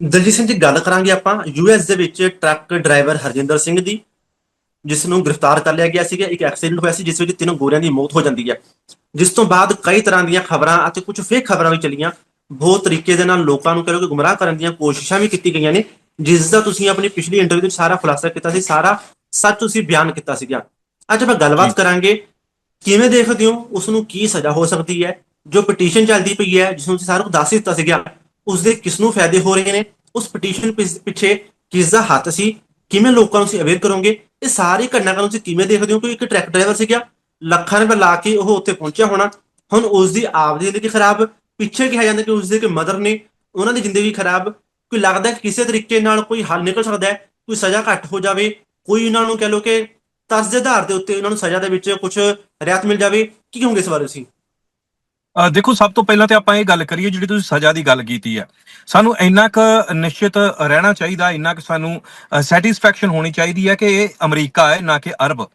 ਦਲਜੀਤ ਸਿੰਘ ਜੀ ਗੱਲ ਕਰਾਂਗੇ ਆਪਾਂ ਯੂਐਸ ਦੇ ਵਿੱਚ ਟਰੱਕ ਡਰਾਈਵਰ ਹਰਜਿੰਦਰ ਸਿੰਘ ਦੀ ਜਿਸ ਨੂੰ ਗ੍ਰਿਫਤਾਰ ਕਰ ਲਿਆ ਗਿਆ ਸੀਗਾ ਇੱਕ ਐਕਸੀਡੈਂਟ ਹੋਇਆ ਸੀ ਜਿਸ ਵਿੱਚ ਤਿੰਨ ਗੋਰਿਆਂ ਦੀ ਮੌਤ ਹੋ ਜਾਂਦੀ ਹੈ ਜਿਸ ਤੋਂ ਬਾਅਦ ਕਈ ਤਰ੍ਹਾਂ ਦੀਆਂ ਖਬਰਾਂ ਅਤੇ ਕੁਝ ਫੇਕ ਖਬਰਾਂ ਵੀ ਚੱਲੀਆਂ। ਬਹੁਤ ਤਰੀਕੇ ਦੇ ਨਾਲ ਲੋਕਾਂ ਨੂੰ ਕਰੋ ਕਿ ਗੁੰਮਰਾਹ ਕਰਨ ਦੀਆਂ ਕੋਸ਼ਿਸ਼ਾਂ ਵੀ ਕੀਤੀ ਗਈਆਂ ਨੇ ਜਿਸ ਦਾ ਤੁਸੀਂ ਆਪਣੀ ਪਿਛਲੀ ਇੰਟਰਵਿਊ ਵਿੱਚ ਸਾਰਾ ਖੁਲਾਸਾ ਕੀਤਾ ਸੀ ਸਾਰਾ ਸੱਚ ਤੁਸੀਂ ਬਿਆਨ ਕੀਤਾ ਸੀਗਾ। ਅੱਜ ਆਪਾਂ ਗੱਲਬਾਤ। ਕਰਾਂਗੇ ਕਿਵੇਂ ਦੇਖਦੇ ਹੋ ਉਸ ਨੂੰ ਕੀ ਸਜ਼ਾ ਹੋ ਸਕਦੀ ਹੈ ਜੋ ਪਟੀਸ਼ਨ ਚੱਲਦੀ ਪਈ ਹੈ ਜਿਸ ਨੂੰ ਤੁਸੀਂ ਸਾਰਾ ਕੁਝ ਦੱਸ ਦਿੱਤਾ ਸੀਗਾ। ਉਸ ਦੇ ਕਿਸ ਨੂੰ ਫਾਇਦੇ ਹੋ ਰਹੇ ਨੇ? ਉਸ ਪਟੀਸ਼ਨ ਪਿੱਛੇ ਕਿਸ ਦਾ ਹੱਥ ਸੀ? ਕਿਵੇਂ ਲੋਕਾਂ ਨੂੰ ਤੁਸੀਂ ਅਵੇਅਰ ਕਰੋਗੇ? ਇਹ ਸਾਰੀ ਘਟਨਾਕ੍ਰਮ ਤੁਸੀਂ ਕਿਵੇਂ ਦੇਖਦੇ ਹੋ? ਕਿ ਇੱਕ ਟਰੱਕ ਡਰਾਈਵਰ ਸੀਗਾ ਲੱਖਾਂ ਰੁਪਏ ਲਾ ਕੇ ਉਹ ਉੱਥੇ ਪਹੁੰਚਿਆ ਹੋਣਾ। ਹੁਣ ਉਸ ਦੀ ਆਪ ਦੀ ਜ਼ਿੰਦਗੀ ਖਰਾਬ, ਪਿੱਛੇ ਕਿਹਾ ਜਾਂਦਾ ਕਿ ਉਸ ਦੇ ਕਿ ਮਦਰ ਨੇ ਉਹਨਾਂ ਦੀ ਜ਼ਿੰਦਗੀ ਖਰਾਬ। ਕੋਈ ਲੱਗਦਾ ਕਿ ਕਿਸੇ ਤਰੀਕੇ ਨਾਲ ਕੋਈ ਹੱਲ ਨਿਕਲ ਸਕਦਾ ਹੈ? ਕੋਈ ਸਜ਼ਾ ਘੱਟ ਹੋ ਜਾਵੇ? ਕੋਈ ਉਹਨਾਂ ਨੂੰ ਕਹਿ ਲੋ ਕਿ ਤਸ ਦੇ ਆਧਾਰ ਦੇ ਉੱਤੇ ਉਹਨਾਂ ਨੂੰ ਸਜ਼ਾ ਦੇ ਵਿੱਚ ਕੁਝ ਰਿਆਤ ਮਿਲ ਜਾਵੇ? ਕੀ ਕਹੋਗੇ ਇਸ ਬਾਰੇ ਤੁਸੀਂ? ਦੇਖੋ, ਸਭ ਤੋਂ ਪਹਿਲਾਂ ਤੇ ਆਪਾਂ ਇਹ ਗੱਲ ਕਰੀਏ ਜਿਹੜੀ ਤੁਸੀਂ ਸਜ਼ਾ ਦੀ ਗੱਲ ਕੀਤੀ ਹੈ। ਸਾਨੂੰ ਇੰਨਾ ਕੁ ਨਿਸ਼ਚਿਤ ਰਹਿਣਾ ਚਾਹੀਦਾ, ਇੰਨਾ ਕੁ ਸਾਨੂੰ ਸੈਟੀਸਫੈਕਸ਼ਨ ਹੋਣੀ ਚਾਹੀਦੀ ਹੈ ਕਿ ਇਹ ਅਮਰੀਕਾ ਹੈ, ਨਾ ਕਿ ਅਰਬ।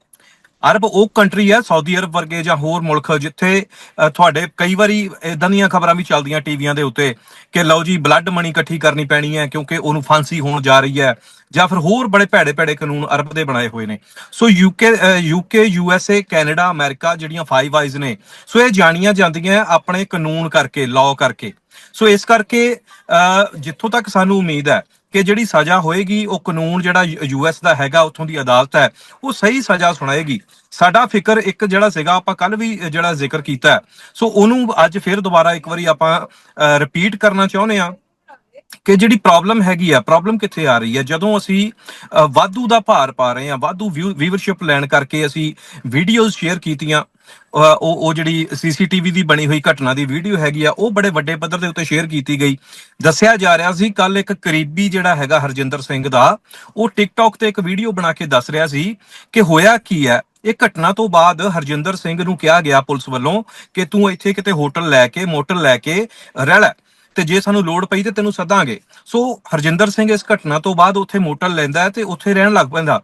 ਅਰਬ ਉਹ ਕੰਟਰੀ ਹੈ ਸਾਊਦੀ ਅਰਬ ਵਰਗੇ ਜਾਂ ਹੋਰ ਮੁਲਕ ਜਿੱਥੇ ਤੁਹਾਡੇ ਕਈ ਵਾਰੀ ਇਦਾਂ ਦੀਆਂ ਖਬਰਾਂ ਵੀ ਚੱਲਦੀਆਂ ਟੀਵੀਆਂ ਦੇ ਉੱਤੇ ਕਿ ਲਓ ਜੀ ਬਲੱਡ ਮਨੀ ਇਕੱਠੀ ਕਰਨੀ ਪੈਣੀ ਹੈ ਕਿਉਂਕਿ ਉਹਨੂੰ ਫਾਂਸੀ ਹੋਣ ਜਾ ਰਹੀ ਹੈ ਜਾਂ ਫਿਰ ਹੋਰ ਬੜੇ ਭੈੜੇ ਭੈੜੇ ਕਾਨੂੰਨ ਅਰਬ ਦੇ ਬਣਾਏ ਹੋਏ ਨੇ। So UK UK USA Canada America ਜਿਹੜੀਆਂ ਫਾਈਵ ਆਈਜ਼ ਨੇ ਸੋ ਇਹ ਜਾਣੀਆਂ ਜਾਂਦੀਆਂ ਆਪਣੇ ਕਾਨੂੰਨ ਕਰਕੇ ਲਾਅ ਕਰਕੇ। ਸੋ ਇਸ ਕਰਕੇ ਅ, ਜਿੱਥੋਂ ਤੱਕ ਸਾਨੂੰ ਉਮੀਦ ਹੈ ਕਿ ਜਿਹੜੀ ਸਜ਼ਾ ਹੋਏਗੀ, ਉਹ ਕਾਨੂੰਨ ਜਿਹੜਾ ਯੂਐਸ ਦਾ ਹੈਗਾ, ਉੱਥੋਂ ਦੀ ਅਦਾਲਤ ਹੈ, ਉਹ ਸਹੀ ਸਜ਼ਾ ਸੁਣਾਏਗੀ। ਸਾਡਾ ਫਿਕਰ ਇੱਕ ਜਿਹੜਾ ਸੀਗਾ, ਆਪਾਂ ਕੱਲ ਵੀ ਜਿਹੜਾ ਜ਼ਿਕਰ ਕੀਤਾ ਸੋ ਉਹਨੂੰ ਅੱਜ ਫਿਰ ਦੁਬਾਰਾ ਇੱਕ ਵਾਰੀ ਆਪਾਂ ਰਿਪੀਟ ਕਰਨਾ ਚਾਹੁੰਦੇ ਆ ਕਿ ਜਿਹੜੀ ਪ੍ਰੋਬਲਮ ਹੈਗੀ ਆ ਪ੍ਰੋਬਲਮ ਕਿੱਥੇ ਆ ਰਹੀ ਹੈ ਜਦੋਂ ਅਸੀਂ ਵਾਧੂ ਦਾ ਭਾਰ ਪਾ ਰਹੇ ਹਾਂ, ਵਾਧੂ ਵੀਵਰਸ਼ਿਪ ਲੈਣ ਕਰਕੇ ਅਸੀਂ ਵੀਡੀਓਜ਼ ਸ਼ੇਅਰ ਕੀਤੀਆਂ ਉਹ ਉਹ ਜਿਹੜੀ ਸੀਸੀਟੀਵੀ ਦੀ ਬਣੀ ਹੋਈ ਘਟਨਾ ਦੀ ਵੀਡੀਓ ਹੈਗੀ ਆ, ਉਹ ਬੜੇ ਵੱਡੇ ਪੱਧਰ ਦੇ ਉੱਤੇ ਸ਼ੇਅਰ ਕੀਤੀ ਗਈ। ਦੱਸਿਆ ਜਾ ਰਿਹਾ ਸੀ ਕੱਲ ਇੱਕ ਕਰੀਬੀ ਜਿਹੜਾ ਹੈਗਾ ਹਰਜਿੰਦਰ ਸਿੰਘ ਦਾ, ਉਹ ਟਿਕਟੌਕ ਤੇ ਇੱਕ ਵੀਡੀਓ ਬਣਾ ਕੇ ਦੱਸ ਰਿਹਾ ਸੀ ਕਿ ਹੋਇਆ ਕੀ ਹੈ? ਇਹ ਘਟਨਾ ਤੋਂ ਬਾਅਦ ਹਰਜਿੰਦਰ ਸਿੰਘ ਨੂੰ ਕਿਹਾ ਗਿਆ ਪੁਲਿਸ ਵੱਲੋਂ ਕਿ ਤੂੰ ਇੱਥੇ ਕਿਤੇ ਹੋਟਲ ਲੈ ਕੇ ਮੋਟਲ ਲੈ ਕੇ ਰਹਿ ਲੈ। ਤੇ ਜੇ ਸਾਨੂੰ ਲੋੜ ਪਈ ਤੇ ਤੈਨੂੰ ਸੱਦਾਂਗੇ। ਸੋ ਹਰਜਿੰਦਰ ਸਿੰਘ ਇਸ ਘਟਨਾ ਤੋਂ ਬਾਅਦ ਉੱਥੇ ਮੋਟਲ ਲੈਂਦਾ ਹੈ ਤੇ ਉੱਥੇ ਰਹਿਣ ਲੱਗ ਪੈਂਦਾ।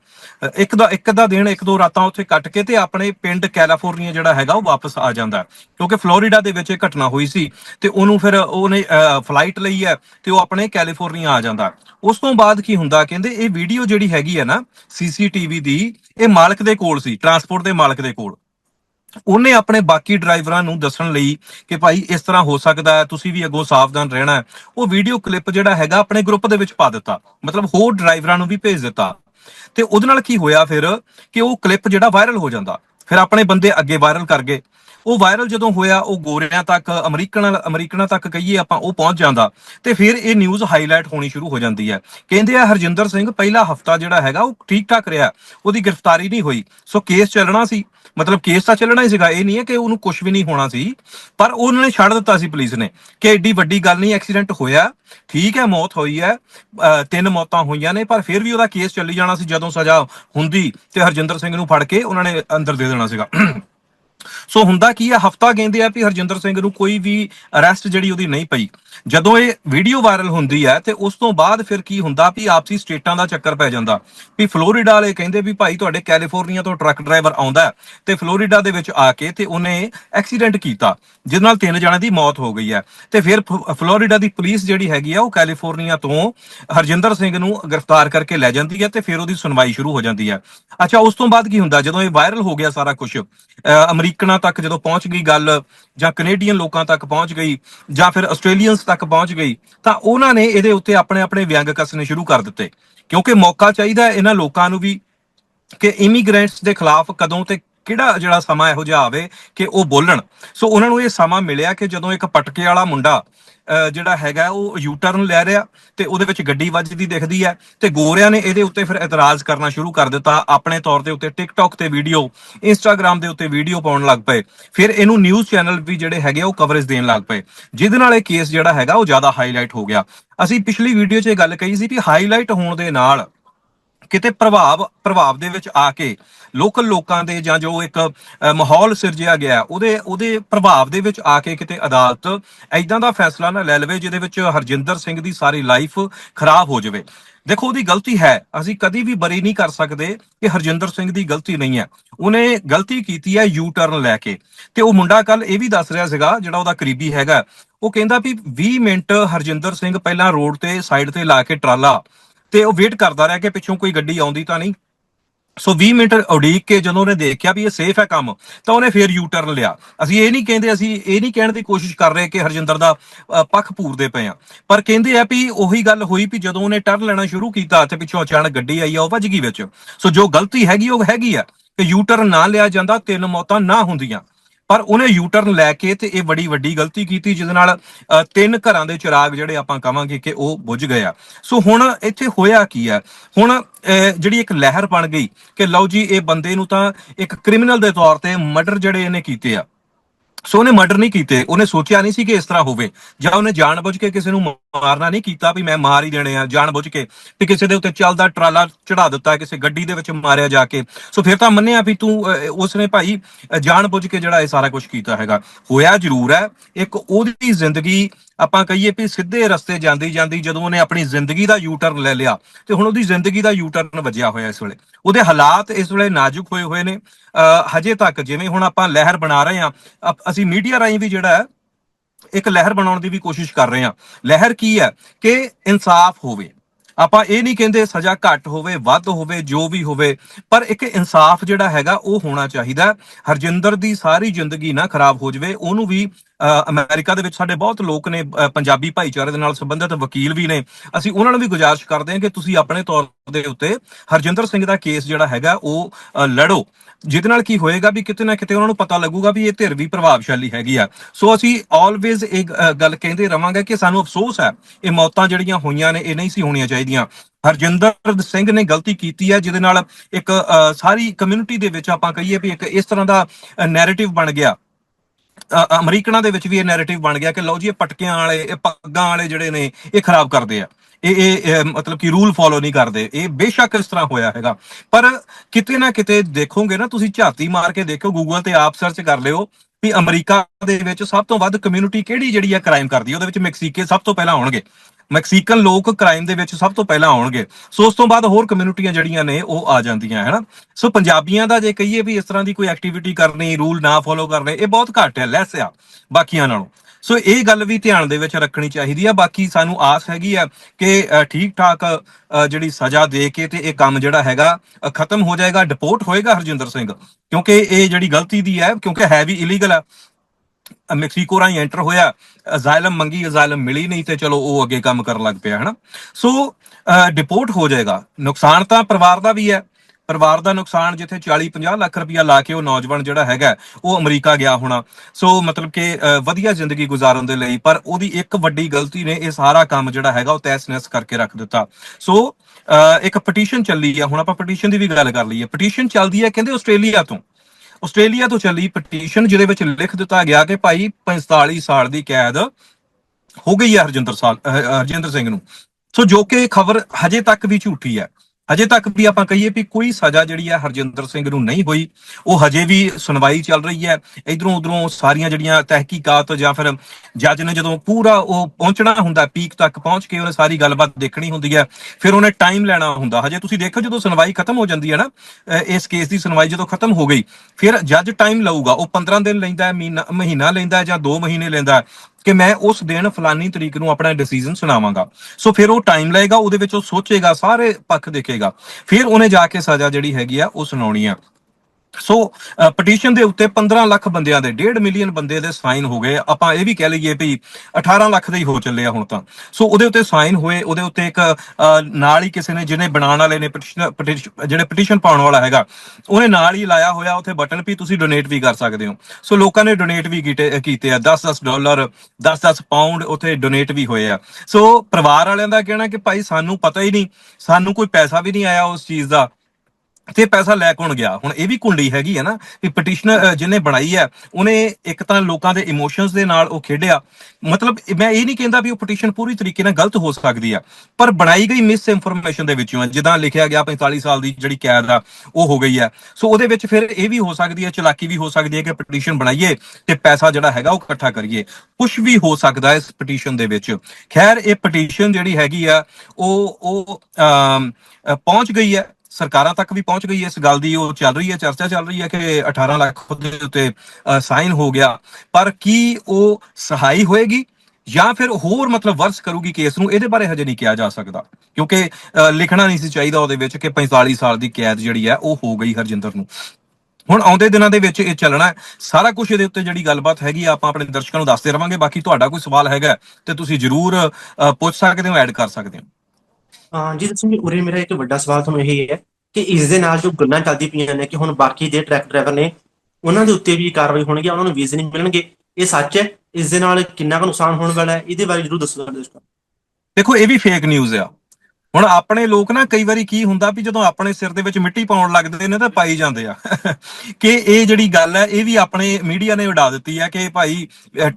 ਇੱਕ ਦਾ ਇੱਕ ਦਾ ਦਿਨ, ਇੱਕ ਦੋ ਰਾਤਾਂ ਉੱਥੇ ਕੱਟ ਕੇ ਤੇ ਆਪਣੇ ਪਿੰਡ ਕੈਲੀਫੋਰਨੀਆ ਜਿਹੜਾ ਹੈਗਾ ਉਹ ਵਾਪਸ ਆ ਜਾਂਦਾ ਕਿਉਂਕਿ ਫਲੋਰੀਡਾ ਦੇ ਵਿੱਚ ਇਹ ਘਟਨਾ ਹੋਈ ਸੀ ਤੇ ਉਹਨੂੰ ਫਿਰ ਉਹਨੇ ਫਲਾਈਟ ਲਈ ਹੈ ਤੇ ਉਹ ਆਪਣੇ ਕੈਲੀਫੋਰਨੀਆ ਆ ਜਾਂਦਾ ਉਸ ਤੋਂ ਬਾਅਦ ਕੀ ਹੁੰਦਾ, ਕਹਿੰਦੇ ਇਹ ਵੀਡੀਓ ਜਿਹੜੀ ਹੈਗੀ ਹੈ ਨਾ ਸੀਸੀਟੀਵੀ ਦੀ, ਇਹ ਮਾਲਕ ਦੇ ਕੋਲ ਸੀ ਟਰਾਂਸਪੋਰਟ ਦੇ ਮਾਲਕ ਦੇ ਕੋਲ। ਉਹਨੇ ਆਪਣੇ ਬਾਕੀ ਡਰਾਈਵਰਾਂ ਨੂੰ ਦੱਸਣ ਲਈ ਕਿ ਭਾਈ ਇਸ ਤਰ੍ਹਾਂ ਹੋ ਸਕਦਾ ਹੈ, ਤੁਸੀਂ ਵੀ ਅੱਗੋਂ ਸਾਵਧਾਨ ਰਹਿਣਾ ਉਹ ਵੀਡੀਓ ਕਲਿੱਪ ਜਿਹੜਾ ਹੈਗਾ ਆਪਣੇ ਗਰੁੱਪ ਦੇ ਵਿੱਚ ਪਾ ਦਿੱਤਾ। ਮਤਲਬ ਹੋਰ ਡਰਾਈਵਰਾਂ ਨੂੰ ਵੀ ਭੇਜ ਦਿੱਤਾ। ਤੇ ਉਹਦੇ ਨਾਲ ਕੀ ਹੋਇਆ ਫਿਰ ਕਿ ਉਹ ਕਲਿੱਪ ਜਿਹੜਾ ਵਾਇਰਲ ਹੋ ਜਾਂਦਾ। ਫਿਰ ਆਪਣੇ ਬੰਦੇ ਅੱਗੇ ਵਾਇਰਲ ਕਰ ਗਏ। ਉਹ ਵਾਇਰਲ ਜਦੋਂ ਹੋਇਆ, ਉਹ ਗੋਰਿਆਂ ਤੱਕ ਅਮਰੀਕਨਾਂ ਅਮਰੀਕਨਾਂ ਤੱਕ ਕਹੀਏ ਆਪਾਂ, ਉਹ ਪਹੁੰਚ ਜਾਂਦਾ। ਤੇ ਫਿਰ ਇਹ ਨਿਊਜ਼ ਹਾਈਲਾਈਟ ਹੋਣੀ ਸ਼ੁਰੂ ਹੋ ਜਾਂਦੀ ਹੈ। ਕਹਿੰਦੇ ਆ, ਹਰਜਿੰਦਰ ਸਿੰਘ ਪਹਿਲਾ ਹਫਤਾ ਜਿਹੜਾ ਹੈਗਾ, ਉਹ ਠੀਕ ਠਾਕ ਰਿਹਾ। ਉਹਦੀ ਗ੍ਰਿਫਤਾਰੀ ਨਹੀਂ ਹੋਈ। ਸੋ ਕੇਸ ਚੱਲਣਾ ਸੀ। ਮਤਲਬ ਕੇਸ ਤਾਂ ਚੱਲਣਾ ਹੀ ਸੀਗਾ। ਇਹ ਨਹੀਂ ਹੈ ਕਿ ਉਹਨੂੰ ਕੁਝ ਵੀ ਨਹੀਂ ਹੋਣਾ ਸੀ। ਪਰ ਉਹਨਾਂ ਨੇ ਛੱਡ ਦਿੱਤਾ ਸੀ ਪੁਲਿਸ ਨੇ। ਕਿ ਐਡੀ ਵੱਡੀ ਗੱਲ ਨਹੀਂ ਐਕਸੀਡੈਂਟ ਹੋਇਆ। ਠੀਕ ਹੈ, ਮੌਤ ਹੋਈ ਹੈ। ਤਿੰਨ ਮੌਤਾਂ ਹੋਈਆਂ ਨੇ, ਪਰ ਫਿਰ ਵੀ ਉਹਦਾ ਕੇਸ ਚੱਲੀ ਜਾਣਾ ਸੀ। ਜਦੋਂ ਸਜ਼ਾ ਹੁੰਦੀ ਤੇ ਹਰਜਿੰਦਰ ਸਿੰਘ ਨੂੰ ਫੜ ਕੇ ਉਹਨਾਂ ਨੇ ਅੰਦਰ ਦੇ ਦੇਣਾ ਸੀਗਾ। ਸੋ ਹੁੰਦਾ ਕੀ ਹੈ ਹਫਤਾ ਕਹਿੰਦੇ ਆ ਵੀ ਹਰਜਿੰਦਰ ਸਿੰਘ ਨੂੰ ਕੋਈ ਵੀ ਅਰੈਸਟ ਜਿਹੜੀ ਉਹਦੀ ਨਹੀਂ ਪਈ। ਜਦੋਂ ਇਹ ਵੀਡੀਓ ਵਾਇਰਲ ਹੁੰਦੀ ਹੈ ਤੇ ਉਸ ਤੋਂ ਬਾਅਦ ਫਿਰ ਕੀ ਹੁੰਦਾ ਵੀ ਆਪਸੀ ਸਟੇਟਾਂ ਦਾ ਚੱਕਰ ਪੈ ਜਾਂਦਾ। ਵੀ ਫਲੋਰੀਡਾ ਵਾਲੇ ਕਹਿੰਦੇ ਵੀ ਭਾਈ ਤੁਹਾਡੇ ਕੈਲੀਫੋਰਨੀਆ ਤੋਂ ਟਰੱਕ ਡਰਾਈਵਰ ਆਉਂਦਾ ਤੇ ਫਲੋਰੀਡਾ ਦੇ ਵਿੱਚ ਆ ਕੇ ਤੇ ਉਹਨੇ ਐਕਸੀਡੈਂਟ ਕੀਤਾ ਜਿਸ ਨਾਲ ਤਿੰਨ ਜਣਿਆਂ ਦੀ ਮੌਤ ਹੋ ਗਈ ਹੈ। ਤੇ ਫਿਰ ਫਲੋਰੀਡਾ ਦੀ ਪੁਲਿਸ ਜਿਹੜੀ ਹੈਗੀ ਆ, ਉਹ ਕੈਲੀਫੋਰਨੀਆ ਤੋਂ ਹਰਜਿੰਦਰ ਸਿੰਘ ਨੂੰ ਗ੍ਰਿਫਤਾਰ ਕਰਕੇ ਲੈ ਜਾਂਦੀ ਹੈ ਤੇ ਫਿਰ ਉਹਦੀ ਸੁਣਵਾਈ ਸ਼ੁਰੂ ਹੋ ਜਾਂਦੀ ਹੈ। ਅੱਛਾ, ਉਸ ਤੋਂ ਬਾਅਦ ਕੀ ਹੁੰਦਾ? ਜਦੋਂ ਇਹ ਵਾਇਰਲ ਹੋ ਗਿਆ ਸਾਰਾ ਕੁਝ ਅਮਰੀਕਨਾਂ ਤੱਕ ਜਦੋਂ ਪਹੁੰਚ ਗਈ ਗੱਲ ਜਾਂ ਕੈਨੇਡੀਅਨ ਲੋਕਾਂ ਤੱਕ ਪਹੁੰਚ ਗਈ ਜਾਂ ਫਿਰ ਆਸਟ੍ਰੇਲੀਅਨਸ ਤੱਕ ਪਹੁੰਚ ਗਈ, ਤਾਂ ਉਹਨਾਂ ਨੇ ਇਹਦੇ ਉੱਤੇ ਆਪਣੇ ਆਪਣੇ ਵਿਅੰਗ ਕੱਸਣੇ ਸ਼ੁਰੂ ਕਰ ਦਿੱਤੇ। ਕਿਉਂਕਿ ਮੌਕਾ ਚਾਹੀਦਾ ਇਹਨਾਂ ਲੋਕਾਂ ਨੂੰ ਵੀ ਕਿ ਇਮੀਗ੍ਰੈਂਟਸ ਦੇ ਖਿਲਾਫ ਕਦੋਂ ਤੇ ਕਿਹੜਾ ਜਿਹੜਾ ਸਮਾਂ ਇਹੋ ਜਿਹਾ ਆਵੇ ਕਿ ਉਹ ਬੋਲਣ। ਸੋ ਉਹਨਾਂ ਨੂੰ ਇਹ ਸਮਾਂ ਮਿਲਿਆ ਕਿ ਜਦੋਂ ਇੱਕ ਪਟਕੇ ਵਾਲਾ ਮੁੰਡਾ ਜਿਹੜਾ ਹੈਗਾ ਉਹ ਯੂ ਟਰਨ ਲੈ ਰਿਹਾ ਤੇ ਉਹਦੇ ਵਿੱਚ ਗੱਡੀ ਵੱਜਦੀ ਦਿਖਦੀ ਹੈ ਤੇ ਗੋਰਿਆਂ ਨੇ ਇਹਦੇ ਉੱਤੇ ਫਿਰ ਇਤਰਾਜ਼ ਕਰਨਾ ਸ਼ੁਰੂ ਕਰ ਦਿੱਤਾ ਆਪਣੇ ਤੌਰ ਦੇ ਉੱਤੇ ਟਿਕਟੌਕ ਤੇ ਵੀਡੀਓ ਇੰਸਟਾਗ੍ਰam ਦੇ ਉੱਤੇ ਵੀਡੀਓ ਪਾਉਣ ਲੱਗ ਪਏ। ਫਿਰ ਇਹਨੂੰ ਨਿਊਜ਼ ਚੈਨਲ ਵੀ ਜਿਹੜੇ ਹੈਗੇ ਆ, ਉਹ ਕਵਰੇਜ ਦੇਣ ਲੱਗ ਪਏ। ਜਿਹਦੇ ਨਾਲ ਇਹ ਕੇਸ ਜਿਹੜਾ ਹੈਗਾ ਉਹ ਜ਼ਿਆਦਾ ਹਾਈਲਾਈਟ ਹੋ ਗਿਆ। ਅਸੀਂ ਪਿਛਲੀ ਵੀਡੀਓ 'ਚ ਇਹ ਗੱਲ ਕਹੀ ਸੀ ਵੀ ਹਾਈਲਾਈਟ ਹੋਣ ਦੇ ਨਾਲ ਕਿਤੇ ਪ੍ਰਭਾਵ ਪ੍ਰਭਾਵ ਦੇ ਵਿੱਚ ਆ ਕੇ ਲੋਕਲ ਲੋਕਾਂ ਦੇ ਜਾਂ ਜੋ ਇੱਕ ਮਾਹੌਲ ਸਿਰਜਿਆ ਗਿਆ, ਉਹਦੇ ਉਹਦੇ ਪ੍ਰਭਾਵ ਦੇ ਵਿੱਚ ਆ ਕੇ ਕਿਤੇ ਅਦਾਲਤ ਐਦਾਂ ਦਾ ਫੈਸਲਾ ਨਾ ਲੈ ਲਵੇ ਜਿਹਦੇ ਵਿੱਚ ਹਰਜਿੰਦਰ ਸਿੰਘ ਦੀ ਸਾਰੀ ਲਾਈਫ ਖਰਾਬ ਹੋ ਜਾਵੇ। ਦੇਖੋ, ਉਹਦੀ ਗਲਤੀ ਹੈ। ਅਸੀਂ ਕਦੀ ਵੀ ਬਰੀ ਨਹੀਂ ਕਰ ਸਕਦੇ ਕਿ ਹਰਜਿੰਦਰ ਸਿੰਘ ਦੀ ਗਲਤੀ ਨਹੀਂ ਹੈ। ਉਹਨੇ ਗਲਤੀ ਕੀਤੀ ਹੈ ਯੂ ਟਰਨ ਲੈ ਕੇ। ਤੇ ਉਹ ਮੁੰਡਾ ਕੱਲ ਇਹ ਵੀ ਦੱਸ ਰਿਹਾ ਸੀਗਾ, ਜਿਹੜਾ ਉਹਦਾ ਕਰੀਬੀ ਹੈਗਾ, ਉਹ ਕਹਿੰਦਾ ਵੀ 20 ਮਿੰਟ ਹਰਜਿੰਦਰ ਸਿੰਘ ਪਹਿਲਾਂ ਰੋਡ ਤੇ ਸਾਈਡ ਤੇ ਲਾ ਕੇ ਟਰਾਲਾ ਤੇ ਉਹ ਵੇਟ ਕਰਦਾ ਰਿਹਾ ਕਿ ਪਿੱਛੋਂ ਕੋਈ ਗੱਡੀ ਆਉਂਦੀ ਤਾਂ ਨਹੀਂ। ਸੋ 20 ਮਿੰਟ ਉਡੀਕ ਕੇ ਜਦੋਂ ਉਹਨੇ ਦੇਖਿਆ ਵੀ ਇਹ ਸੇਫ ਹੈ ਕੰਮ, ਤਾਂ ਉਹਨੇ ਫੇਰ ਯੂ ਟਰਨ ਲਿਆ। ਅਸੀਂ ਇਹ ਨਹੀਂ ਕਹਿੰਦੇ, ਅਸੀਂ ਇਹ ਨਹੀਂ ਕਹਿਣ ਦੀ ਕੋਸ਼ਿਸ਼ ਕਰ ਰਹੇ ਕਿ ਹਰਜਿੰਦਰ ਦਾ ਪੱਖ ਪੂਰਦੇ ਪਏ ਆ ਪਰ ਕਹਿੰਦੇ ਆ ਵੀ ਉਹੀ ਗੱਲ ਹੋਈ ਵੀ ਜਦੋਂ ਉਹਨੇ ਟਰਨ ਲੈਣਾ ਸ਼ੁਰੂ ਕੀਤਾ ਤੇ ਪਿੱਛੋਂ ਅਚਾਨਕ ਗੱਡੀ ਆਈ ਆ, ਉਹ ਵੱਜ ਗਈ ਵਿੱਚ। ਸੋ ਜੋ ਗਲਤੀ ਹੈਗੀ, ਉਹ ਹੈਗੀ ਆ ਕਿ ਯੂ ਟਰਨ ਨਾ ਲਿਆ ਜਾਂਦਾ, ਤਿੰਨ ਮੌਤਾਂ ਨਾ ਹੁੰਦੀਆਂ। ਪਰ ਉਹਨੇ ਯੂ ਟਰਨ ਲੈ ਕੇ ਤੇ ਇਹ ਬੜੀ ਵੱਡੀ ਗਲਤੀ ਕੀਤੀ ਜਿਹਦੇ ਨਾਲ ਤਿੰਨ ਘਰਾਂ ਦੇ ਚਿਰਾਗ ਜਿਹੜੇ ਆਪਾਂ ਕਵਾਂਗੇ ਕਿ ਉਹ ਬੁਝ ਗਏ ਆ। ਸੋ ਹੁਣ ਇੱਥੇ ਹੋਇਆ ਕੀ ਹੈ? ਹੁਣ ਅ, ਜਿਹੜੀ ਇੱਕ ਲਹਿਰ ਬਣ ਗਈ ਕਿ ਲਓ ਜੀ ਇਹ ਬੰਦੇ ਨੂੰ ਤਾਂ ਇੱਕ ਕ੍ਰਿਮੀਨਲ ਦੇ ਤੌਰ ਤੇ ਮਰਡਰ ਜਿਹੜੇ ਇਹਨੇ ਕੀਤੇ ਆ। ਸੋ ਉਹਨੇ ਮਰਡਰ ਨਹੀਂ ਕੀਤੇ। ਉਹਨੇ ਸੋਚਿਆ ਨਹੀਂ ਸੀ ਕਿ ਇਸ ਤਰ੍ਹਾਂ ਹੋਵੇ। ਜਾਂ ਉਹਨੇ ਜਾਣਬੁੱਝ ਕੇ ਕਿਸੇ ਨੂੰ ਮਾਰਨਾ ਨਹੀਂ ਕੀਤਾ ਵੀ ਮੈਂ ਮਾਰ ਹੀ ਦੇਣੇ ਆ ਜਾਣਬੁੱਝ ਕੇ। ਵੀ ਕਿਸੇ ਦੇ ਉੱਤੇ ਚੱਲਦਾ ਟਰਾਲਾ ਚੜਾ ਦਿੱਤਾ ਕਿਸੇ ਗੱਡੀ ਦੇ ਵਿੱਚ ਮਾਰਿਆ ਜਾ ਕੇ। ਸੋ ਫਿਰ ਤਾਂ ਮੰਨਿਆ ਵੀ ਤੂੰ ਉਸਨੇ ਭਾਈ ਅਹ, ਜਾਣਬੁੱਝ ਕੇ ਜਿਹੜਾ ਇਹ ਸਾਰਾ ਕੁਝ ਕੀਤਾ ਹੈਗਾ। ਹੋਇਆ ਜ਼ਰੂਰ ਹੈ। ਇੱਕ ਉਹਦੀ ਜ਼ਿੰਦਗੀ ਆਪਾਂ ਕਹੀਏ ਵੀ ਸਿੱਧੇ ਰਸਤੇ ਜਾਂਦੀ ਜਾਂਦੀ ਜਦੋਂ ਉਹਨੇ ਆਪਣੀ ਜ਼ਿੰਦਗੀ ਦਾ ਯੂ ਟਰਨ ਲੈ ਲਿਆ ਤੇ ਹੁਣ ਉਹਦੀ ਜ਼ਿੰਦਗੀ ਦਾ ਯੂ ਟਰਨ ਵੱਜਿਆ ਹੋਇਆ ਇਸ ਵੇਲੇ। ਉਹਦੇ ਹਾਲਾਤ ਇਸ ਵੇਲੇ ਨਾਜ਼ੁਕ ਹੋਏ ਹੋਏ ਨੇ। ਹਜੇ ਤੱਕ ਜਿਵੇਂ ਹੁਣ ਆਪਾਂ ਲਹਿਰ ਬਣਾ ਰਹੇ ਹਾਂ ਅਸੀਂ ਮੀਡੀਆ ਰਾਹੀਂ ਵੀ ਜਿਹੜਾ ਹੈ, ਇੱਕ ਲਹਿਰ ਬਣਾਉਣ ਦੀ ਵੀ ਕੋਸ਼ਿਸ਼ ਕਰ ਰਹੇ ਹਾਂ। ਲਹਿਰ ਕੀ ਹੈ? ਕਿ ਇਨਸਾਫ ਹੋਵੇ। ਆਪਾਂ ਇਹ ਨਹੀਂ ਕਹਿੰਦੇ ਸਜ਼ਾ ਘੱਟ ਹੋਵੇ, ਵੱਧ ਹੋਵੇ, ਜੋ ਵੀ ਹੋਵੇ, ਪਰ ਇੱਕ ਇਨਸਾਫ ਜਿਹੜਾ ਹੈਗਾ ਉਹ ਹੋਣਾ ਚਾਹੀਦਾ। ਹਰਜਿੰਦਰ ਦੀ ਸਾਰੀ ਜ਼ਿੰਦਗੀ ਨਾ ਖਰਾਬ ਹੋ ਜਾਵੇ, ਉਹਨੂੰ ਵੀ ਅਮਰੀਕਾ ਦੇ ਵਿੱਚ ਸਾਡੇ ਬਹੁਤ ਲੋਕ ਨੇ ਪੰਜਾਬੀ ਭਾਈਚਾਰੇ ਦੇ ਨਾਲ ਸੰਬੰਧਿਤ ਵਕੀਲ ਵੀ ਨੇ। ਅਸੀਂ ਉਹਨਾਂ ਨੂੰ ਵੀ ਗੁਜ਼ਾਰਿਸ਼ ਕਰਦੇ ਹਾਂ ਕਿ ਤੁਸੀਂ ਆਪਣੇ ਤੌਰ ਦੇ ਉੱਤੇ ਹਰਜਿੰਦਰ ਸਿੰਘ ਦਾ ਕੇਸ ਜਿਹੜਾ ਹੈਗਾ, ਉਹ ਲੜੋ। ਜਿਹਦੇ ਨਾਲ ਕੀ ਹੋਏਗਾ ਵੀ ਕਿਤੇ ਨਾ ਕਿਤੇ ਉਹਨਾਂ ਨੂੰ ਪਤਾ ਲੱਗੂਗਾ ਵੀ ਇਹ ਧਿਰ ਵੀ ਪ੍ਰਭਾਵਸ਼ਾਲੀ ਹੈਗੀ ਆ। ਸੋ ਅਸੀਂ ਆਲਵੇਜ਼ ਇੱਕ ਗੱਲ ਕਹਿੰਦੇ ਰਵਾਂਗੇ ਕਿ ਸਾਨੂੰ ਅਫਸੋਸ ਹੈ, ਇਹ ਮੌਤਾਂ ਜਿਹੜੀਆਂ ਹੋਈਆਂ ਨੇ, ਇਹ ਨਹੀਂ ਸੀ ਹੋਣੀਆਂ ਚਾਹੀਦੀਆਂ। ਹਰਜਿੰਦਰ ਸਿੰਘ ਨੇ ਗਲਤੀ ਕੀਤੀ ਹੈ, ਜਿਹਦੇ ਨਾਲ ਇੱਕ ਸਾਰੀ ਕਮਿਊਨਿਟੀ ਦੇ ਵਿੱਚ ਆਪਾਂ ਕਹੀਏ ਵੀ ਇੱਕ ਇਸ ਤਰ੍ਹਾਂ ਦਾ ਨੈਰੇਟਿਵ ਬਣ ਗਿਆ। ਅਮਰੀਕਨਾਂ ਦੇ ਵਿੱਚ ਵੀ ਇਹ ਨੈਰੇਟਿਵ ਬਣ ਗਿਆ ਕਿ ਲਓ ਜੀ, ਇਹ ਪਟਕਿਆਂ ਵਾਲੇ, ਇਹ ਪੱਗਾਂ ਵਾਲੇ ਜਿਹੜੇ ਨੇ, ਇਹ ਖਰਾਬ ਕਰਦੇ ਆ। ਇਹ ਇਹ ਮਤਲਬ ਕਿ ਰੂਲ ਫੋਲੋ ਨਹੀਂ ਕਰਦੇ। ਇਹ ਬੇਸ਼ੱਕ ਇਸ ਤਰ੍ਹਾਂ ਹੋਇਆ ਹੈਗਾ। ਪਰ ਕਿਤੇ ਨਾ ਕਿਤੇ ਦੇਖੋਗੇ ਨਾ, ਤੁਸੀਂ ਝਾਤੀ ਮਾਰ ਕੇ ਦੇਖੋ ਗੂਗਲ ਤੇ ਆਪ ਸਰਚ ਕਰ ਲਿਓ ਵੀ ਅਮਰੀਕਾ ਦੇ ਵਿੱਚ ਸਭ ਤੋਂ ਵੱਧ ਕਮਿਊਨਿਟੀ ਕਿਹੜੀ ਜਿਹੜੀ ਆ ਕ੍ਰਾਈਮ ਕਰਦੀ ਹੈ ਉਹਦੇ ਵਿੱਚ ਮੈਕਸੀਕੇ ਸਭ ਤੋਂ ਪਹਿਲਾਂ ਆਉਣਗੇ। ਮੈਕਸੀਕਨ ਲੋਕ ਕ੍ਰਾਈਮ ਦੇ ਵਿੱਚ ਸਭ ਤੋਂ ਪਹਿਲਾਂ ਆਉਣਗੇ। ਸੋ ਉਸ ਤੋਂ ਬਾਅਦ ਹੋਰ ਕਮਿਊਨਿਟੀਆਂ ਜਿਹੜੀਆਂ ਨੇ, ਉਹ ਆ ਜਾਂਦੀਆਂ ਹੈ ਨਾ ਸੋ ਪੰਜਾਬੀਆਂ ਦਾ ਜੇ ਕਹੀਏ ਵੀ ਇਸ ਤਰ੍ਹਾਂ ਦੀ ਕੋਈ ਐਕਟੀਵਿਟੀ ਕਰਨੀ ਰੂਲ ਨਾ ਫੋਲੋ ਕਰਨੇ, ਇਹ ਬਹੁਤ ਘੱਟ ਹੈ ਲੈਸ ਆ ਬਾਕੀਆਂ ਨਾਲੋਂ। ਸੋ ਇਹ ਗੱਲ ਵੀ ਧਿਆਨ ਦੇ ਵਿੱਚ ਰੱਖਣੀ ਚਾਹੀਦੀ ਆ। ਬਾਕੀ ਸਾਨੂੰ ਆਸ ਹੈਗੀ ਆ ਕਿ ਠੀਕ ਠਾਕ ਜਿਹੜੀ ਸਜ਼ਾ ਦੇ ਕੇ ਤੇ ਇਹ ਕੰਮ ਜਿਹੜਾ ਹੈਗਾ ਖਤਮ ਹੋ ਜਾਏਗਾ ਡਿਪੋਰਟ ਹੋਏਗਾ ਹਰਜਿੰਦਰ ਸਿੰਘ। ਕਿਉਂਕਿ ਇਹ ਜਿਹੜੀ ਗਲਤੀ ਦੀ ਹੈ, ਕਿਉਂਕਿ ਹੈ ਵੀ ਇਲੀਗਲ ਆ। ਮੈਕਸੀਕੋ ਰਾਹੀਂ ਐਂਟਰ ਹੋਇਆ, ਅਜ਼ਾਇਲਮ ਮੰਗੀ, ਅਜ਼ਾਇਲਮ ਮਿਲੀ ਨਹੀਂ ਤੇ ਚਲੋ ਉਹ ਅੱਗੇ ਕੰਮ ਕਰਨ ਲੱਗ ਪਿਆ, ਹਨਾ? ਸੋ ਡਿਪੋਰਟ ਹੋ ਜਾਏਗਾ। ਨੁਕਸਾਨ ਤਾਂ ਪਰਿਵਾਰ ਦਾ ਵੀ ਹੈ। ਪਰਿਵਾਰ ਦਾ ਨੁਕਸਾਨ ਜਿੱਥੇ 40 50 ਲੱਖ ਰੁਪਇਆ ਲਾ ਕੇ ਉਹ ਨੌਜਵਾਨ ਜਿਹੜਾ ਹੈਗਾ, ਉਹ ਅਮਰੀਕਾ ਗਿਆ ਹੋਣਾ। ਸੋ ਮਤਲਬ ਕਿ ਵਧੀਆ ਜ਼ਿੰਦਗੀ ਗੁਜ਼ਾਰਨ ਦੇ ਲਈ, ਪਰ ਉਹਦੀ ਇੱਕ ਵੱਡੀ ਗਲਤੀ ਨੇ ਇਹ ਸਾਰਾ ਕੰਮ ਜਿਹੜਾ ਹੈਗਾ, ਉਹ ਤੈਸ-ਨੈਸ ਕਰਕੇ ਰੱਖ ਦਿੱਤਾ। ਸੋ ਇੱਕ ਪਟੀਸ਼ਨ ਚੱਲੀ ਆ, ਹੁਣ ਆਪਾਂ ਪਟੀਸ਼ਨ ਦੀ ਵੀ ਗੱਲ ਕਰ ਲਈਏ। ਪਟੀਸ਼ਨ ਚੱਲਦੀ ਹੈ, ਕਹਿੰਦੇ ਆਸਟ੍ਰੇਲੀਆ ਤੋਂ। ਆਸਟ੍ਰੇਲੀਆ ਤੋਂ ਚੱਲੀ ਪਟੀਸ਼ਨ, ਜਿਹਦੇ ਵਿੱਚ ਲਿਖ ਦਿੱਤਾ ਗਿਆ ਕਿ ਭਾਈ 45 ਸਾਲ ਦੀ ਕੈਦ ਹੋ ਗਈ ਹੈ ਹਰਜਿੰਦਰ ਸਾਲ ਹਰਜਿੰਦਰ ਸਿੰਘ ਨੂੰ। ਸੋ ਜੋ ਕਿ ਖਬਰ ਹਜੇ ਤੱਕ ਵੀ ਝੂਠੀ ਹੈ। ਹਜੇ ਤੱਕ ਵੀ ਆਪਾਂ ਕਹੀਏ ਵੀ ਕੋਈ ਸਜ਼ਾ ਜਿਹੜੀ ਹੈ ਹਰਜਿੰਦਰ ਸਿੰਘ ਨੂੰ ਨਹੀਂ ਹੋਈ। ਉਹ ਹਜੇ ਵੀ ਸੁਣਵਾਈ ਚੱਲ ਰਹੀ ਹੈ। ਇਧਰੋਂ ਉਧਰੋਂ ਸਾਰੀਆਂ ਜਿਹੜੀਆਂ ਤਹਿਕੀਕਾਤ ਜਾਂ ਫਿਰ ਜੱਜ ਨੇ ਜਦੋਂ ਪੂਰਾ ਉਹ ਪਹੁੰਚਣਾ ਹੁੰਦਾ, ਪੀਕ ਤੱਕ ਪਹੁੰਚ ਕੇ ਉਹਨੇ ਸਾਰੀ ਗੱਲਬਾਤ ਦੇਖਣੀ ਹੁੰਦੀ ਹੈ। ਫਿਰ ਉਹਨੇ ਟਾਈਮ ਲੈਣਾ ਹੁੰਦਾ। ਹਜੇ ਤੁਸੀਂ ਦੇਖੋ ਜਦੋਂ ਸੁਣਵਾਈ ਖਤਮ ਹੋ ਜਾਂਦੀ ਹੈ ਨਾ ਇਸ ਕੇਸ ਦੀ ਸੁਣਵਾਈ ਜਦੋਂ ਖਤਮ ਹੋ ਗਈ, ਫਿਰ ਜੱਜ ਟਾਈਮ ਲਊਗਾ। ਉਹ 15 ਦਿਨ ਲੈਂਦਾ ਹੈ, ਮਹੀਨਾ ਮਹੀਨਾ ਲੈਂਦਾ ਜਾਂ 2 ਮਹੀਨੇ ਲੈਂਦਾ ਕਿ ਮੈਂ ਉਸ ਦਿਨ ਫਲਾਨੀ ਤਰੀਕ ਨੂੰ ਆਪਣਾ ਡਿਸੀਜਨ ਸੁਣਾਵਾਂਗਾ। ਸੋ ਫਿਰ ਉਹ ਟਾਈਮ ਲਏਗਾ, ਉਹਦੇ ਵਿੱਚ ਉਹ ਸੋਚੇਗਾ, ਸਾਰੇ ਪੱਖ ਦੇਖੇਗਾ। ਫਿਰ ਉਹਨੇ ਜਾ ਕੇ ਸਜ਼ਾ ਜਿਹੜੀ ਹੈਗੀ ਆ, ਉਹ ਸੁਣਾਉਣੀ ਆ। ਸੋ ਪਟੀਸ਼ਨ ਦੇ ਉੱਤੇ 15 ਲੱਖ ਬੰਦਿਆਂ ਦੇ 1.5 ਮਿਲੀਅਨ ਬੰਦੇ ਦੇ ਸਾਈਨ ਹੋ ਗਏ। ਆਪਾਂ ਇਹ ਵੀ ਕਹਿ ਲਈਏ ਵੀ 18 ਲੱਖ ਦੇ ਹੀ ਹੋ ਚੱਲੇ ਆ ਹੁਣ ਤਾਂ। ਸੋ ਉਹਦੇ ਉੱਤੇ ਸਾਈਨ ਹੋਏ, ਉਹਦੇ ਉੱਤੇ ਇੱਕ ਨਾਲ ਹੀ ਕਿਸੇ ਨੇ ਜਿਹਨੇ ਬਣਾਉਣ ਵਾਲੇ ਨੇ ਪਟੀਸ਼ਨ ਜਿਹੜੇ ਪਟੀਸ਼ਨ ਪਾਉਣ ਵਾਲਾ ਹੈਗਾ, ਉਹਨੇ ਨਾਲ ਹੀ ਲਾਇਆ ਹੋਇਆ ਉੱਥੇ ਬਟਨ ਵੀ ਤੁਸੀਂ ਡੋਨੇਟ ਵੀ ਕਰ ਸਕਦੇ ਹੋ। ਸੋ ਲੋਕਾਂ ਨੇ ਡੋਨੇਟ ਵੀ ਕੀਤੇ ਕੀਤੇ ਆ। 10-10 ਡਾਲਰ 10-10 ਪਾਉਂਡ ਉੱਥੇ ਡੋਨੇਟ ਵੀ ਹੋਏ ਆ। ਸੋ ਪਰਿਵਾਰ ਵਾਲਿਆਂ ਦਾ ਕਹਿਣਾ ਕਿ ਭਾਈ ਸਾਨੂੰ ਪਤਾ ਹੀ ਨਹੀਂ, ਸਾਨੂੰ ਕੋਈ ਪੈਸਾ ਵੀ ਨਹੀਂ ਆਇਆ ਉਸ ਚੀਜ਼ ਦਾ। ਤੇ ਪੈਸਾ ਲੈ ਕੌਣ ਗਿਆ? ਹੁਣ ਇਹ ਵੀ ਕੁੰਡੀ ਹੈਗੀ ਹੈ ਨਾ ਕਿ ਪਟੀਸ਼ਨਰ ਜਿਹਨੇ ਬਣਾਈ ਹੈ, ਉਹਨੇ ਇੱਕ ਤਾਂ ਲੋਕਾਂ ਦੇ ਇਮੋਸ਼ਨਸ ਦੇ ਨਾਲ ਉਹ ਖੇਡਿਆ। ਮਤਲਬ ਮੈਂ ਇਹ ਨਹੀਂ ਕਹਿੰਦਾ ਵੀ ਉਹ ਪਟੀਸ਼ਨ ਪੂਰੀ ਤਰੀਕੇ ਨਾਲ ਗਲਤ ਹੋ ਸਕਦੀ ਆ ਪਰ ਬਣਾਈ ਗਈ ਮਿਸ ਇਨਫੋਰਮੇਸ਼ਨ ਦੇ ਵਿੱਚੋਂ ਜਿੱਦਾਂ ਲਿਖਿਆ ਗਿਆ 45 ਸਾਲ ਦੀ ਜਿਹੜੀ ਕੈਦ ਆ, ਉਹ ਹੋ ਗਈ ਹੈ। ਸੋ ਉਹਦੇ ਵਿੱਚ ਫਿਰ ਇਹ ਵੀ ਹੋ ਸਕਦੀ ਹੈ, ਚਲਾਕੀ ਵੀ ਹੋ ਸਕਦੀ ਹੈ ਕਿ ਪਟੀਸ਼ਨ ਬਣਾਈਏ ਤੇ ਪੈਸਾ ਜਿਹੜਾ ਹੈਗਾ ਉਹ ਇਕੱਠਾ ਕਰੀਏ। ਕੁਝ ਵੀ ਹੋ ਸਕਦਾ ਇਸ ਪਟੀਸ਼ਨ ਦੇ ਵਿੱਚ। ਖੈਰ, ਇਹ ਪਟੀਸ਼ਨ ਜਿਹੜੀ ਹੈਗੀ ਆ, ਉਹ ਉਹ ਪਹੁੰਚ ਗਈ ਹੈ। ਸਰਕਾਰਾਂ ਤੱਕ ਵੀ ਪਹੁੰਚ ਗਈ ਹੈ। ਇਸ ਗੱਲ ਦੀ ਉਹ ਚੱਲ ਰਹੀ ਹੈ ਚਰਚਾ ਚੱਲ ਰਹੀ ਹੈ ਕਿ 18 ਲੱਖ ਦੇ ਉੱਤੇ ਸਾਈਨ ਹੋ ਗਿਆ। ਪਰ ਕੀ ਉਹ ਸਹਾਈ ਹੋਏਗੀ ਜਾਂ ਫਿਰ ਹੋਰ ਮਤਲਬ ਵਰਸ ਕਰੂਗੀ ਕੇਸ ਨੂੰ ਇਹਦੇ ਬਾਰੇ ਹਜੇ ਨਹੀਂ ਕਿਹਾ ਜਾ ਸਕਦਾ। ਕਿਉਂਕਿ ਅ, ਲਿਖਣਾ ਨਹੀਂ ਸੀ ਚਾਹੀਦਾ ਉਹਦੇ ਵਿੱਚ ਕਿ 45 ਸਾਲ ਦੀ ਕੈਦ ਜਿਹੜੀ ਹੈ ਉਹ ਹੋ ਗਈ ਹਰਜਿੰਦਰ ਨੂੰ। ਹੁਣ ਆਉਂਦੇ ਦਿਨਾਂ ਦੇ ਵਿੱਚ ਇਹ ਚੱਲਣਾ ਹੈ। ਸਾਰਾ ਕੁਝ ਇਹਦੇ ਉੱਤੇ ਜਿਹੜੀ ਗੱਲਬਾਤ ਹੈਗੀ ਆ ਆਪਾਂ ਆਪਣੇ ਦਰਸ਼ਕਾਂ ਨੂੰ ਦੱਸਦੇ ਰਵਾਂਗੇ। ਬਾਕੀ ਤੁਹਾਡਾ ਕੋਈ ਸਵਾਲ ਹੈਗਾ ਤੇ ਤੁਸੀਂ ਜਰੂਰ ਅ, ਪੁੱਛ ਸਕਦੇ ਹੋ ਐਡ ਕਰ ਸਕਦੇ ਹੋ। ਜੀ ਦੱਸੋ ਉਰੇ ਮੇਰਾ ਇੱਕ ਵੱਡਾ ਸਵਾਲ ਤੁਹਾਨੂੰ ਇਹ ਹੈ ਕਿ ਇਸ ਦੇ ਨਾਲ ਜੋ ਗੱਲਾਂ ਚੱਲਦੀ ਪਈਆਂ ਨੇ ਕਿ ਹੁਣ ਬਾਕੀ ਦੇ ਟਰੱਕ ਡਰਾਈਵਰ ਨੇ ਉਹਨਾਂ ਦੇ ਉੱਤੇ ਵੀ ਕਾਰਵਾਈ ਹੋਣਗੀ ਉਹਨਾਂ ਨੂੰ ਵੀਜ਼ੇ ਨਹੀਂ ਮਿਲਣਗੇ, ਇਹ ਸੱਚ ਹੈ? ਇਸ ਦੇ ਨਾਲ ਕਿੰਨਾ ਕੁ ਨੁਕਸਾਨ ਹੋਣ ਵਾਲਾ ਹੈ? ਇਹਦੇ ਬਾਰੇ ਜਰੂਰ ਦੱਸੋ ਸਾਡੇ ਦਰਸ਼ਕਾਂ ਦੇਖੋ, ਇਹ ਵੀ ਫੇਕ ਨਿਊਜ਼ ਆ। ਹੁਣ ਆਪਣੇ ਲੋਕ ਨਾ ਕਈ ਵਾਰੀ ਕੀ ਹੁੰਦਾ ਵੀ ਜਦੋਂ ਆਪਣੇ ਸਿਰ ਦੇ ਵਿੱਚ ਮਿੱਟੀ ਪਾਉਣ ਲੱਗਦੇ ਨੇ ਤਾਂ ਪਾਈ ਜਾਂਦੇ ਆ। ਕਿ ਇਹ ਜਿਹੜੀ ਗੱਲ ਹੈ, ਇਹ ਵੀ ਆਪਣੇ ਮੀਡੀਆ ਨੇ ਉਡਾ ਦਿੱਤੀ ਹੈ ਕਿ ਭਾਈ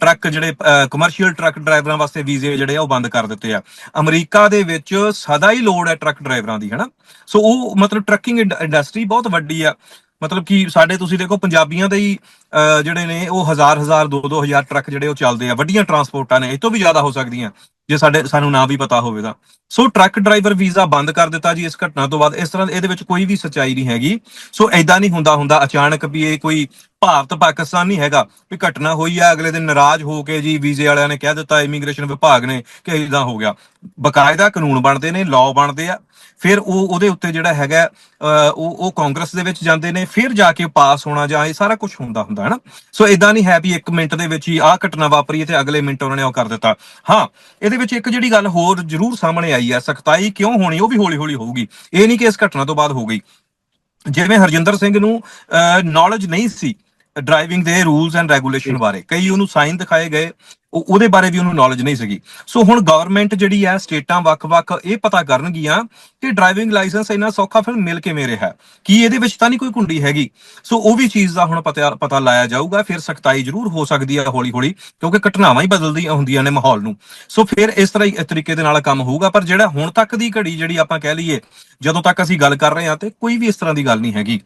ਟਰੱਕ ਜਿਹੜੇ ਕਮਰਸ਼ੀਅਲ ਟਰੱਕ ਡਰਾਈਵਰਾਂ ਵਾਸਤੇ ਵੀਜ਼ੇ ਜਿਹੜੇ ਆ ਉਹ ਬੰਦ ਕਰ ਦਿੱਤੇ ਆ। ਅਮਰੀਕਾ ਦੇ ਵਿੱਚ ਸਦਾ ਹੀ ਲੋੜ ਹੈ ਟਰੱਕ ਡਰਾਈਵਰਾਂ ਦੀ, ਹਨਾ? ਸੋ ਉਹ ਮਤਲਬ ਟਰੱਕਿੰਗ ਇੰਡਸਟਰੀ ਬਹੁਤ ਵੱਡੀ ਆ। ਮਤਲਬ ਕਿ ਸਾਡੇ ਤੁਸੀਂ ਦੇਖੋ ਪੰਜਾਬੀਆਂ ਦੇ ਹੀ ਜਿਹੜੇ ਨੇ ਉਹ ਹਜ਼ਾਰ ਹਜ਼ਾਰ ਦੋ ਦੋ ਹਜ਼ਾਰ ਟਰੱਕ ਜਿਹੜੇ ਉਹ ਚੱਲਦੇ ਆ। ਵੱਡੀਆਂ ਟਰਾਂਸਪੋਰਟਾਂ ਨੇ ਇਹ ਤੋਂ ਵੀ ਜ਼ਿਆਦਾ ਹੋ ਸਕਦੀਆਂ ਜੇ ਸਾਡੇ ਸਾਨੂੰ ਨਾ ਵੀ ਪਤਾ ਹੋਵੇ ਤਾਂ। ਸੋ ਟਰੱਕ ਡਰਾਈਵਰ ਵੀਜ਼ਾ ਬੰਦ ਕਰ ਦਿੱਤਾ ਜੀ ਇਸ ਘਟਨਾ ਤੋਂ ਬਾਅਦ। ਇਸ ਤਰ੍ਹਾਂ ਇਹਦੇ ਵਿੱਚ ਕੋਈ ਵੀ ਸੱਚਾਈ ਨਹੀਂ ਹੈਗੀ। ਸੋ ਐਦਾਂ ਨਹੀਂ ਹੁੰਦਾ ਹੁੰਦਾ ਅਚਾਨਕ ਵੀ ਇਹ ਕੋਈ ਭਾਰਤ ਪਾਕਿਸਤਾਨ ਨਹੀਂ ਹੈਗਾ ਵੀ ਘਟਨਾ ਹੋਈ ਆ ਅਗਲੇ ਦਿਨ ਨਾਰਾਜ਼ ਹੋ ਕੇ ਜੀ ਵੀਜ਼ੇ ਵਾਲਿਆਂ ਨੇ ਕਹਿ ਦਿੱਤਾ ਇਮੀਗ੍ਰੇਸ਼ਨ ਵਿਭਾਗ ਨੇ ਕਿ ਇਦਾਂ ਹੋ ਗਿਆ। ਬਕਾਇਦਾ ਕਾਨੂੰਨ ਬਣਦੇ ਨੇ ਲਾਅ ਬਣਦੇ ਆ। ਫਿਰ ਉਹ ਉਹਦੇ ਉੱਤੇ ਜਿਹੜਾ ਹੈਗਾ ਅਹ, ਉਹ ਉਹ ਕਾਂਗਰਸ ਦੇ ਵਿੱਚ ਜਾਂਦੇ ਨੇ ਫਿਰ ਜਾ ਕੇ ਪਾਸ ਹੋਣਾ ਜਾਂ ਇਹ ਸਾਰਾ ਕੁਝ ਹੁੰਦਾ ਹੁੰਦਾ। ਹੈ ਨਾ ਸੋ ਇਦਾਂ ਨਹੀਂ ਹੈ ਵੀ 1 ਮਿੰਟ ਦੇ ਵਿੱਚ ਹੀ ਆਹ ਘਟਨਾ ਵਾਪਰੀ ਤੇ ਅਗਲੇ ਮਿੰਟ ਉਹਨਾਂ ਨੇ ਉਹ ਕਰ ਦਿੱਤਾ। ਹਾਂ, ਇਹਦੇ ਵਿੱਚ ਇੱਕ ਜਿਹੜੀ ਗੱਲ ਹੋਰ ਜ਼ਰੂਰ ਸਾਹਮਣੇ ਆਈ ਹੈ, ਸਖਤਾਈ ਕਿਉਂ ਹੋਣੀ, ਉਹ ਵੀ ਹੌਲੀ ਹੌਲੀ ਹੋਊਗੀ। ਇਹ ਨਹੀਂ ਕਿ ਇਸ ਘਟਨਾ ਤੋਂ ਬਾਅਦ ਹੋ ਗਈ। ਜਿਵੇਂ ਹਰਜਿੰਦਰ ਸਿੰਘ ਨੂੰ ਨੌਲੇਜ ਨਹੀਂ ਸੀ ਡਰਾਈਵਿੰਗ ਦੇ ਰੂਲਸ ਐਂਡ ਰੈਗੂਲੇਸ਼ਨ ਬਾਰੇ। ਕਈ ਉਹਨੂੰ ਸਾਈਨ ਦਿਖਾਏ ਗਏ ਉਹ- ਉਹਦੇ ਬਾਰੇ ਵੀ ਉਹਨੂੰ ਨੌਲੇਜ ਨਹੀਂ ਸੀਗੀ। ਸੋ ਹੁਣ ਗਵਰਨਮੈਂਟ ਜਿਹੜੀ ਹੈ ਸਟੇਟਾਂ ਵੱਖ-ਵੱਖ ਇਹ ਪਤਾ ਕਰਨਗੀਆਂ ਕਿ ਡਰਾਈਵਿੰਗ ਲਾਇਸੈਂਸ ਇੰਨਾ ਸੌਖਾ ਫਿਰ ਮਿਲ ਕਿਵੇਂ ਰਿਹਾ। ਹੈ। ਕੀ ਇਹਦੇ ਵਿੱਚ ਤਾਂ ਨਹੀਂ ਕੋਈ ਕੁੰਡੀ ਹੈਗੀ? ਸੋ ਉਹ ਵੀ ਚੀਜ਼ ਦਾ ਹੁਣ ਪਤਾ ਪਤਾ ਲਾਇਆ ਜਾਊਗਾ ਫਿਰ ਸਖਤਾਈ ਜ਼ਰੂਰ ਹੋ ਸਕਦੀ ਹੈ ਹੌਲੀ-ਹੌਲੀ ਕਿਉਂਕਿ ਘਟਨਾਵਾਂ ਹੀ ਬਦਲਦੀਆਂ ਹੁੰਦੀਆਂ ਨੇ ਮਾਹੌਲ ਨੂੰ। ਸੋ ਫਿਰ ਇਸ ਤਰ੍ਹਾਂ ਹੀ ਇਸ ਤਰੀਕੇ ਦੇ ਨਾਲ ਕੰਮ ਹੋਊਗਾ ਪਰ ਜਿਹੜਾ ਹੁਣ ਤੱਕ ਦੀ ਘੜੀ ਜਿਹੜੀ ਆਪਾਂ ਕਹਿ ਲਈਏ ਜਦੋਂ ਤੱਕ ਅਸੀਂ ਗੱਲ ਕਰ ਰਹੇ ਹਾਂ ਤੇ ਕੋਈ ਵੀ ਇਸ ਤਰ੍ਹਾਂ ਦੀ ਗੱਲ ਨਹੀਂ ਹੈਗੀ।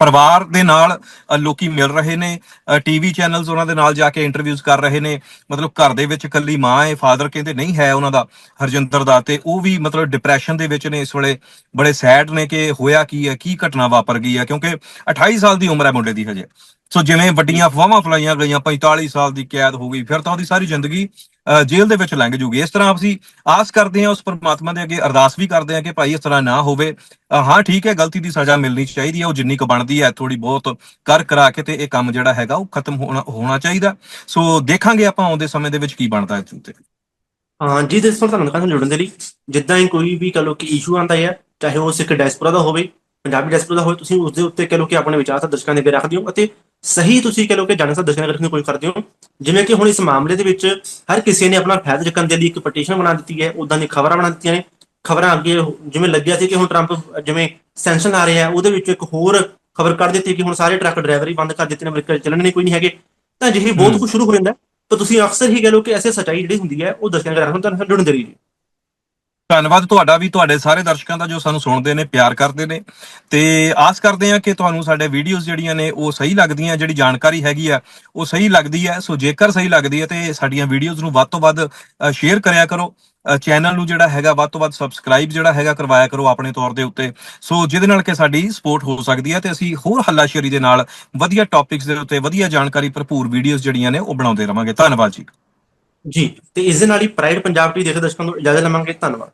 ਪਰਿਵਾਰ ਦੇ ਨਾਲ ਅ, ਲੋਕੀ ਮਿਲ ਰਹੇ ਨੇ ਟੀਵੀ ਚੈਨਲਸ ਉਹਨਾਂ ਦੇ ਨਾਲ ਜਾ ਕੇ ਇੰਟਰਵਿਊਜ਼ ਕਰ ਰਹੇ ਨੇ। ਮਤਲਬ ਘਰ ਦੇ ਵਿੱਚ ਇਕੱਲੀ ਮਾਂ ਹੈ ਫਾਦਰ ਕਹਿੰਦੇ ਨਹੀਂ ਹੈ ਉਹਨਾਂ ਦਾ ਹਰਜਿੰਦਰ ਦਾ। ਤੇ ਉਹ ਵੀ ਮਤਲਬ ਡਿਪਰੈਸ਼ਨ ਦੇ ਵਿੱਚ ਨੇ ਇਸ ਵੇਲੇ। ਬੜੇ ਸੈਡ ਨੇ ਕਿ ਹੋਇਆ ਕੀ ਹੈ ਕੀ ਘਟਨਾ ਵਾਪਰ ਗਈ ਹੈ ਕਿਉਂਕਿ 28 ਸਾਲ ਦੀ ਉਮਰ ਹੈ ਮੁੰਡੇ ਦੀ ਹਜੇ। ਸੋ ਜਿਵੇਂ ਵੱਡੀਆਂ ਅਫਵਾਹਾਂ ਫਲਾਈਆਂ ਗਈਆਂ 45 ਸਾਲ ਦੀ ਕੈਦ ਹੋ ਗਈ ਫਿਰ ਤਾਂ ਉਹਦੀ ਸਾਰੀ ਜ਼ਿੰਦਗੀ ਜੇਲ੍ਹ ਦੇ ਵਿੱਚ ਲੰਘ ਜੂਗੀ। ਇਸ ਤਰ੍ਹਾਂ ਅਸੀਂ ਆਸ ਕਰਦੇ ਹਾਂ, ਉਸ ਪਰਮਾਤਮਾ ਦੇ ਅੱਗੇ ਅਰਦਾਸ ਵੀ ਕਰਦੇ ਹਾਂ ਕਿ ਭਾਈ ਇਸ ਤਰ੍ਹਾਂ ਨਾ ਹੋਵੇ। ਹਾਂ, ਠੀਕ ਹੈ, ਗਲਤੀ ਦੀ ਸਜ਼ਾ ਮਿਲਣੀ ਚਾਹੀਦੀ ਹੈ, ਉਹ ਜਿੰਨੀ ਕੁ ਬਣਦੀ ਹੈ ਥੋੜੀ ਬਹੁਤ ਕਰ ਕਰਾ ਕੇ ਤੇ ਇਹ ਕੰਮ ਜਿਹੜਾ ਹੈਗਾ, ਉਹ ਖਤਮ ਹੋਣਾ ਹੋਣਾ ਚਾਹੀਦਾ। ਸੋ ਦੇਖਾਂਗੇ ਆਪਾਂ ਆਉਂਦੇ ਸਮੇਂ ਦੇ ਵਿੱਚ ਕੀ ਬਣਦਾ ਇਸ ਉੱਤੇ। ਹਾਂ ਜੀ ਦੱਸੋ ਤੁਹਾਨੂੰ ਕਹਿੰਦਾ ਜੁੜਨ ਦੇ ਲਈ। ਜਿੱਦਾਂ ਹੀ ਕੋਈ ਵੀ ਕਹ ਲੋ ਕਿ ਇਸ਼ੂ ਆਂਦਾ ਹੈ, ਚਾਹੇ ਉਹ ਸਿੱਖ ਡੈਸਪੋਰਾ ਦਾ ਹੋਵੇ ਪੰਜਾਬੀ ਡੈਸਪੋਰਾ ਦਾ ਹੋਵੇ ਤੁਸੀਂ ਉਸ ਦੇ ਉੱਤੇ ਕਹ ਲੋ ਕਿ ਆਪਣੇ ਵਿਚਾਰ ਤਾਂ ਦਰਸ਼ਕਾਂ ਦੇ ਅੱਗੇ ਰੱਖਦੇ ਹੋ ਅਤੇ ਸਹੀ ਤੁਸੀਂ ਕਹ ਲੋ ਕਿ ਜਾਣਕਾਰੀ ਦਰਸ਼ਕਾਂ ਦੇ ਅੱਗੇ ਰੱਖਣ ਦੀ ਕੋਸ਼ਿਸ਼ ਕਰਦੇ ਹੋ। ਜਿਵੇਂ ਕਿ ਹੁਣ ਇਸ ਮਾਮਲੇ ਦੇ ਵਿੱਚ ਹਰ ਕਿਸੇ ਨੇ ਆਪਣਾ ਫਾਇਦਾ ਚੱਕਣ ਦੇ ਲਈ ਇੱਕ ਪਟੀਸ਼ਨ ਬਣਾ ਦਿੱਤੀ ਹੈ ਉਦਾਂ ਦੀ ਖਬਰਾਂ ਬਣਾ ਦਿੱਤੀਆਂ ਨੇ। ਖਬਰਾਂ ਅੱਗੇ ਜਿਵੇਂ ਲੱਗਿਆ ਸੀ ਕਿ ਹੁਣ ਟਰੰਪ ਜਿਵੇਂ ਸੈਂਕਸ਼ਨ ਆ ਰਿਹਾ ਹੈ ਉਹਦੇ ਵਿੱਚ ਇੱਕ ਹੋਰ ਖਬਰ ਕੱਢ ਦਿੱਤੀ ਕਿ ਹੁਣ ਸਾਰੇ ਟਰੱਕ ਡਰਾਈਵਰ ਹੀ ਬੰਦ ਕਰ ਦਿੱਤੇ ਨੇ ਅਮਰੀਕਾ 'ਚ ਚੱਲਣੇ ਨਹੀਂ ਕੋਈ ਨਹੀਂ ਹੈਗੇ। ਤਾਂ ਜਿਹੀ ਬਹੁਤ ਕੁਝ ਸ਼ੁਰੂ ਹੋ ਜਾਂਦਾ। ਤਾਂ ਤੁਸੀਂ ਅਕਸਰ ਹੀ ਕਹ ਲੋ ਕਿ ਐਸੇ ਸੱਚਾਈ ਜਿਹੜੀ ਹੁੰਦੀ ਹੈ ਉਹ ਦਰਸ਼ਕਾਂ ਦੇ ਰੱਖਣ ਤੁਹਾਨੂੰ ਜੁੜਨ ਦੇ ਲਈ ਧੰਨਵਾਦ ਤੁਹਾਡਾ ਵੀ, ਤੁਹਾਡੇ ਸਾਰੇ ਦਰਸ਼ਕਾਂ ਦਾ ਜੋ ਸਾਨੂੰ ਸੁਣਦੇ ਨੇ, ਪਿਆਰ ਕਰਦੇ ਨੇ। ਤੇ ਆਸ ਕਰਦੇ ਹਾਂ ਕਿ ਤੁਹਾਨੂੰ ਸਾਡੇ ਵੀਡੀਓਜ਼ ਜਿਹੜੀਆਂ ਨੇ, ਉਹ ਸਹੀ ਲੱਗਦੀਆਂ, ਜਿਹੜੀ ਜਾਣਕਾਰੀ ਹੈਗੀ ਆ, ਉਹ ਸਹੀ ਲੱਗਦੀ ਹੈ। ਸੋ ਜੇਕਰ ਸਹੀ ਲੱਗਦੀ ਹੈ ਤੇ ਸਾਡੀਆਂ ਵੀਡੀਓਜ਼ ਨੂੰ ਵੱਧ ਤੋਂ ਵੱਧ ਸ਼ੇਅਰ ਕਰਿਆ ਕਰੋ। ਚੈਨਲ ਨੂੰ ਜਿਹੜਾ ਹੈਗਾ, ਵੱਧ ਤੋਂ ਵੱਧ ਸਬਸਕ੍ਰਾਈਬ ਜਿਹੜਾ ਹੈਗਾ, ਕਰਵਾਇਆ ਕਰੋ ਆਪਣੇ ਤੌਰ ਦੇ ਉੱਤੇ। ਸੋ ਜਿਹਦੇ ਨਾਲ ਕਿ ਸਾਡੀ ਸਪੋਰਟ ਹੋ ਸਕਦੀ ਹੈ ਤੇ ਅਸੀਂ ਹੋਰ ਹੱਲਾਸ਼ੇਰੀ ਦੇ ਨਾਲ ਵਧੀਆ ਟੌਪਿਕਸ ਦੇ ਉੱਤੇ ਵਧੀਆ ਜਾਣਕਾਰੀ, ਭਰਪੂਰ ਵੀਡੀਓਜ਼ ਜਿਹੜੀਆਂ ਨੇ, ਉਹ ਬਣਾਉਂਦੇ ਰਵਾਂਗੇ। ਧੰਨਵਾਦ ਜੀ। ਜੀ, ਤੇ ਇਸ ਦੇ ਨਾਲ ਹੀ ਪ੍ਰਾਈਡ ਪੰਜਾਬ ਟੀਵੀ ਦੇਖਦੇ ਦਰਸ਼ਕਾਂ ਨੂੰ ਇਜਾਜ਼ਤ ਲਵਾਂਗੇ। ਧੰਨਵਾਦ।